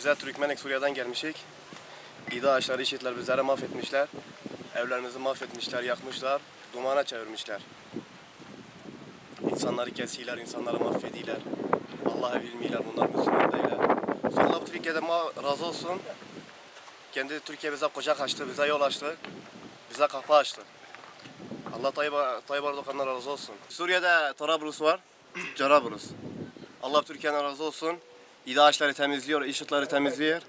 Bizler Türkmenik Suriye'den gelmişik. İdaşlar, işitler bizleri mahvetmişler. Evlerimizi mahvetmişler, yakmışlar. Dumana çevirmişler. İnsanları kesiyorlar, insanları mahvediyorlar. Allah'ı bilmiyorlar, bunlar Müslüman değiller. Sonra bu Türkiye'de razı olsun. Kendi Türkiye bize kucak açtı, bize yol açtı. Bize kapı açtı. Allah Tayyip, Tayyip Erdoğan'dan razı olsun. Suriye'de Trablus var, Carablus. Allah Türkiye'den razı olsun. İdaşları temizliyor, IŞİD'leri temizliyor.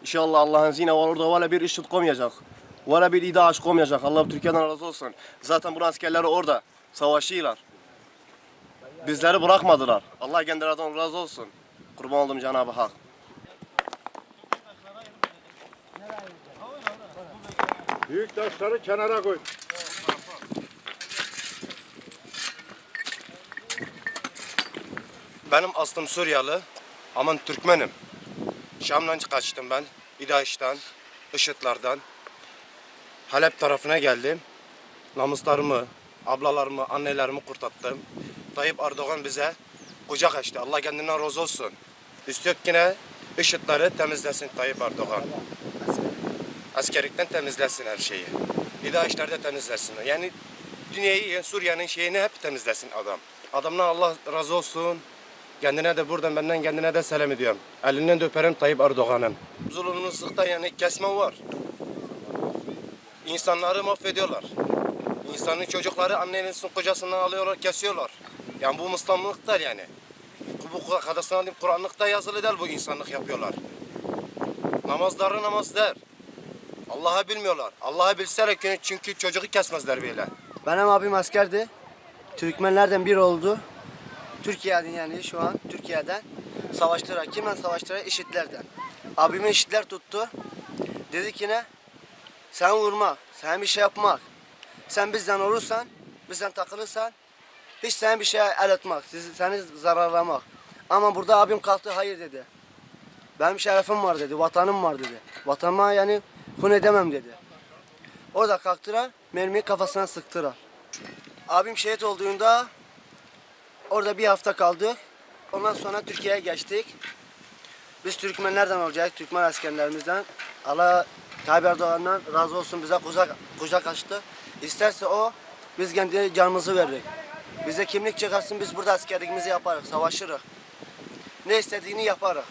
İnşallah Allah'ın izniyle orada valla bir IŞİD koymayacak. Valla bir İdaş koymayacak. Allah Türkiye'den razı olsun. Zaten bu askerleri orada savaşıyorlar. Bizleri bırakmadılar. Allah kendilerinden razı olsun. Kurban oldum Cenab-ı Hak. Büyük taşları kenara koy. Benim aslım Suriyeli ama Türkmenim. Şam'dan kaçtım ben. İdaiş'ten, IŞİD'lerden. Halep tarafına geldim. Namuslarımı, ablalarımı, annelerimi kurtattım. Tayyip Erdoğan bize kucak açtı. Allah kendinden razı olsun. İstiyor ki ne? IŞİD'leri temizlesin Tayyip Erdoğan. Askerlikten temizlesin her şeyi. İdaiş'ler de temizlesin. Yani dünyayı, Suriye'nin şeyini hep temizlesin adam. Adamdan Allah razı olsun. Kendine de buradan benden kendine de selam ediyorum. Elinden de öperim Tayyip Erdoğan'ın. Zulümsüzlükte yani kesme var. İnsanları mahvediyorlar. İnsanın çocukları annenin kocasından alıyorlar, kesiyorlar. Yani bu Müslümanlık değil yani. Bu kadasını alayım Kur'anlıkta yazılı değil bu insanlık yapıyorlar. Namazları namaz der. Allah'ı bilmiyorlar. Allah'ı bilseler ki- çünkü çocuğu kesmezler böyle. Benim abim askerdi. Türkmenlerden biri oldu. Türkiye'den yani şu an Türkiye'den savaştılar. Kimle savaştılar? İşitlerden. Abimi işitler tuttu. Dedi ki ne? Sen vurmak, sen bir şey yapmak. Sen bizden olursan, bizden takılırsan hiç sen bir şeye el atmak, sizi, seni zararlamak. Ama burada abim kalktı hayır dedi. Benim şerefim var dedi, vatanım var dedi. Vatanıma yani hun edemem dedi. Orada kalktılar, mermiyi kafasına sıktılar. Abim şehit olduğunda orada bir hafta kaldık. Ondan sonra Türkiye'ye geçtik. Biz Türkmenlerden olacak, Türkmen askerlerimizden. Allah Tayyip Erdoğan'dan razı olsun bize kucak, kucak açtı. İsterse o, biz kendi canımızı veririz. Bize kimlik çıkarsın, biz burada askerliğimizi yaparız, savaşırız. Ne istediğini yaparız.